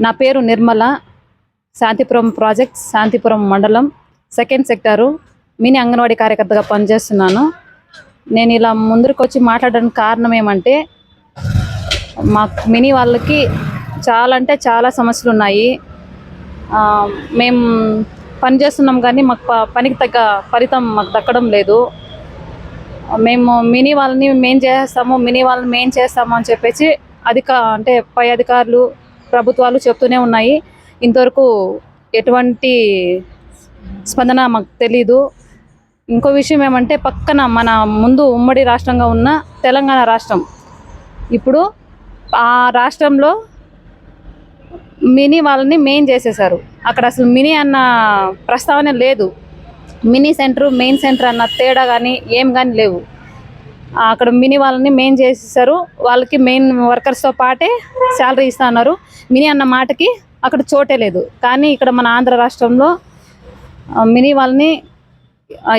నా పేరు నిర్మల శాంతిపురం ప్రాజెక్ట్ శాంతిపురం మండలం సెకండ్ సెక్టారు. మినీ అంగన్వాడీ కార్యకర్తగా పనిచేస్తున్నాను. నేను ఇలా ముందుకు వచ్చి మాట్లాడడానికి కారణం ఏమంటే మా మినీ వాళ్ళకి చాలా అంటే చాలా సమస్యలు ఉన్నాయి మేము పని చేస్తున్నాం కానీ మాకు ప- పనికి తగ్గ ఫలితం మాకు దక్కడం లేదు. మేము మినీ వాళ్ళని మేం చేస్తాము మినీ వాళ్ళని మేం చేస్తాము అని చెప్పేసి అధిక అంటే పై అధికారులు ప్రభుత్వాలు చెప్తూనే ఉన్నాయి. ఇంతవరకు ఎటువంటి స్పందన మాకు తెలీదు. ఇంకో విషయం ఏమంటే పక్కన మన ముందు ఉమ్మడి రాష్ట్రంగా ఉన్న తెలంగాణ రాష్ట్రం. ఇప్పుడు ఆ రాష్ట్రంలో మినీ వాళ్ళని మెయిన్ చేసేసారు అక్కడ అసలు మినీ అన్న ప్రస్తావన లేదు. మినీ సెంటర్ మెయిన్ సెంటర్ అన్న తేడా కానీ ఏం కానీ లేవు. అక్కడ మినీ వాళ్ళని మెయిన్ చేసేసారు. వాళ్ళకి మెయిన్ వర్కర్స్తో పాటే శాలరీ ఇస్తా అన్నారు. మినీ అన్న మాటకి అక్కడ చోటే లేదు. కానీ ఇక్కడ మన ఆంధ్ర రాష్ట్రంలో మినీ వాళ్ళని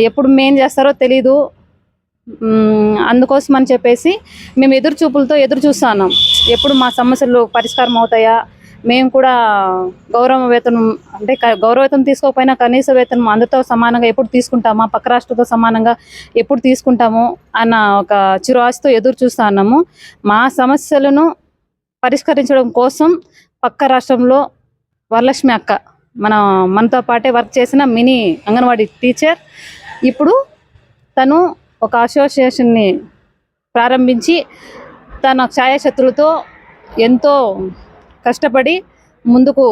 ఎప్పుడు మెయిన్ చేస్తారో తెలీదు. అందుకోసం అని చెప్పేసి మేము ఎదురు చూపులతో ఎదురు చూస్తున్నాం ఎప్పుడు మా సమస్యలు పరిష్కారం అవుతాయా మేము కూడా గౌరవ వేతనం అంటే గౌరవ వేతనం తీసుకోకపోయినా కనీస వేతనం అందరితో సమానంగా ఎప్పుడు తీసుకుంటామా? పక్క రాష్ట్రంతో సమానంగా ఎప్పుడు తీసుకుంటాము? అన్న ఒక చిరు ఎదురు చూస్తా ఉన్నాము. మా సమస్యలను పరిష్కరించడం కోసం పక్క రాష్ట్రంలో వరలక్ష్మి అక్క మన మనతో పాటే వర్క్ చేసిన మినీ అంగన్వాడీ టీచర్ ఇప్పుడు తను ఒక అసోసియేషన్ని ప్రారంభించి తన ఛాయాశత్రులతో ఎంతో కష్టపడి ముందుకు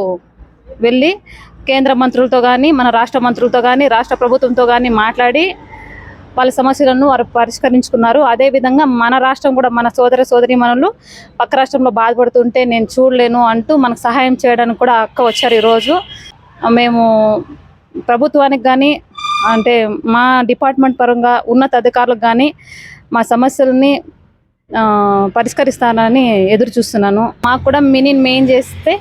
వెళ్ళి కేంద్ర మంత్రులతో కానీ మన రాష్ట్ర మంత్రులతో కానీ రాష్ట్ర ప్రభుత్వంతో కానీ మాట్లాడి వాళ్ళ సమస్యలను వారు పరిష్కరించుకున్నారు. అదేవిధంగా మన రాష్ట్రం కూడా మన సోదర సోదరి మనలు పక్క రాష్ట్రంలో బాధపడుతుంటే నేను చూడలేను అంటూ మనకు సహాయం చేయడానికి కూడా అక్క వచ్చారు ఈరోజు. మేము ప్రభుత్వానికి కానీ అంటే మా డిపార్ట్మెంట్ పరంగా ఉన్నత అధికారులకు కానీ మా సమస్యలని పరిష్కరిస్తానని ఎదురు చూస్తున్నాను. మాకు కూడా మినీ మెయిన్ చేస్తే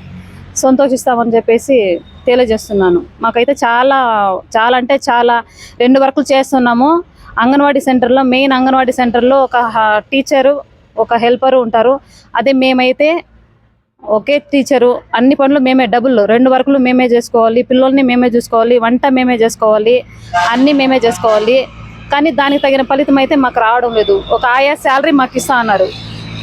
సంతోషిస్తామని చెప్పేసి తెలియజేస్తున్నాను. మాకైతే చాలా చాలా అంటే చాలా రెండు వర్కులు చేస్తున్నాము. అంగన్వాడీ సెంటర్లో మెయిన్ అంగన్వాడీ సెంటర్లో ఒక టీచరు ఒక హెల్పరు ఉంటారు. అదే మేమైతే ఒకే టీచరు అన్ని పనులు మేమే డబుల్ రెండు వర్కులు మేమే చేసుకోవాలి పిల్లల్ని మేమే చూసుకోవాలి వంట మేమే చేసుకోవాలి అన్నీ మేమే చేసుకోవాలి. కానీ దానికి తగిన ఫలితం అయితే మాకు రావడం లేదు. ఒక ఆయా శాలరీ మాకు ఇస్తా అన్నారు.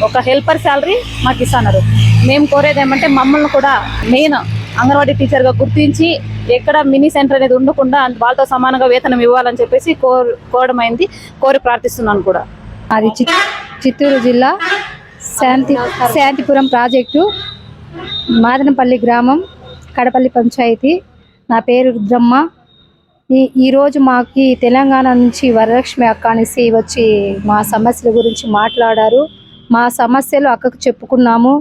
ఒక హెల్పర్ శాలరీ మాకు ఇస్తా అన్నారు. మేము కోరేది ఏమంటే మమ్మల్ని కూడా మెయిన్ అంగన్వాడీ టీచర్గా గుర్తించి ఎక్కడ మినీ సెంటర్ అనేది ఉండకుండా వాళ్ళతో సమానంగా వేతనం ఇవ్వాలని చెప్పేసి కోరు కోరడం అయింది. కోరి ప్రార్థిస్తున్నాను కూడా. అది చిత్తూరు జిల్లా శాంతి శాంతిపురం ప్రాజెక్టు మాదనపల్లి గ్రామం కడపల్లి పంచాయతీ. నా పేరు రుద్రమ్మ. ఈ ఈరోజు మాకు తెలంగాణ నుంచి వరలక్ష్మి అక్క అనేసి వచ్చి మా సమస్యల గురించి మాట్లాడారు. మా సమస్యలు అక్కకు చెప్పుకున్నాము.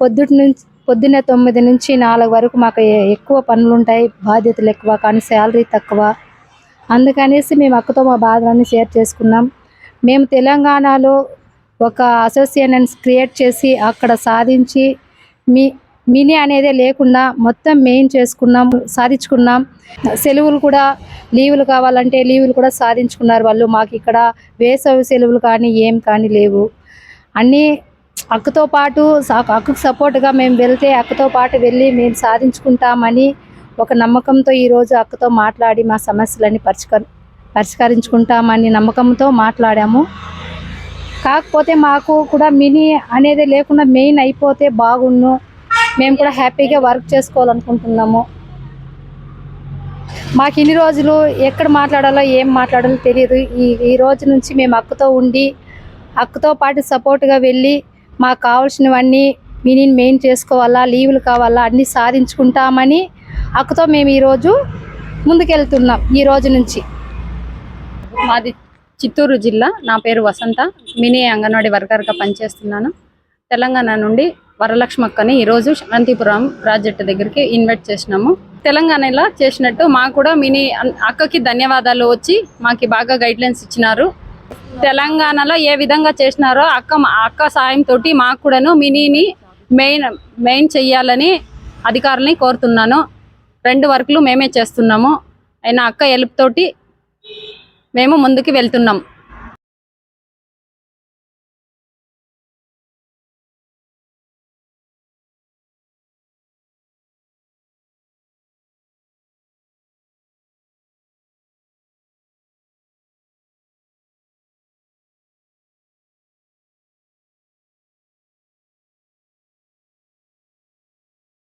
పొద్దుటి నుంచి పొద్దున్నే తొమ్మిది నుంచి నాలుగు వరకు మాకు ఎక్కువ పనులు ఉంటాయి బాధ్యతలు ఎక్కువ కానీ శాలరీ తక్కువ. అందుకనేసి మేము అక్కతో మా బాధలన్నీ షేర్ చేసుకున్నాం. మేము తెలంగాణలో ఒక అసోసియేషన్ క్రియేట్ చేసి అక్కడ సాధించి మీ మినీ అనేది లేకుండా మొత్తం మెయిన్ చేసుకున్నాం సాధించుకున్నాం. సెలవులు కూడా లీవులు కావాలంటే లీవులు కూడా సాధించుకున్నారు వాళ్ళు. మాకు ఇక్కడ వేసవి సెలవులు కానీ ఏం కానీ లేవు. అన్నీ అక్కతో పాటు అక్కకు సపోర్ట్గా మేము వెళ్తే అక్కతో పాటు వెళ్ళి మేము సాధించుకుంటామని ఒక నమ్మకంతో ఈరోజు అక్కతో మాట్లాడి మా సమస్యలన్నీ పరిష్కర పరిష్కరించుకుంటామని నమ్మకంతో మాట్లాడాము. కాకపోతే మాకు కూడా మినీ అనేది లేకుండా మెయిన్ అయిపోతే బాగుండు మేము కూడా హ్యాపీగా వర్క్ చేసుకోవాలనుకుంటున్నాము. మాకు ఇన్ని రోజులు ఎక్కడ మాట్లాడాలో ఏం మాట్లాడాలో తెలియదు. ఈ ఈ రోజు నుంచి మేము అక్కతో ఉండి అక్కతో పాటు సపోర్ట్గా వెళ్ళి మాకు కావాల్సినవన్నీ మీనిని మెయిన్ చేసుకోవాలా లీవులు కావాలా అన్నీ సాధించుకుంటామని అక్కతో మేము ఈరోజు ముందుకెళ్తున్నాం ఈ రోజు నుంచి. మాది చిత్తూరు జిల్లా నా పేరు వసంత. మినీ అంగన్వాడీ వర్కర్గా పనిచేస్తున్నాను. తెలంగాణ నుండి వరలక్ష్మక్కని ఈరోజు శాంతిపురం ప్రాజెక్టు దగ్గరికి ఇన్వైట్ చేసినాము. తెలంగాణలో చేసినట్టు మాకు కూడా మినీ అక్కకి ధన్యవాదాలు వచ్చి మాకు బాగా గైడ్లైన్స్ ఇచ్చినారు. తెలంగాణలో ఏ విధంగా చేసినారో అక్క అక్క సాయంతో మాకు కూడాను మినీని మెయిన్ మెయిన్ చెయ్యాలని అధికారులని కోరుతున్నాను. రెండు వర్కులు మేమే చేస్తున్నాము. అయినా అక్క హెల్ప్తోటి మేము ముందుకు వెళ్తున్నాం.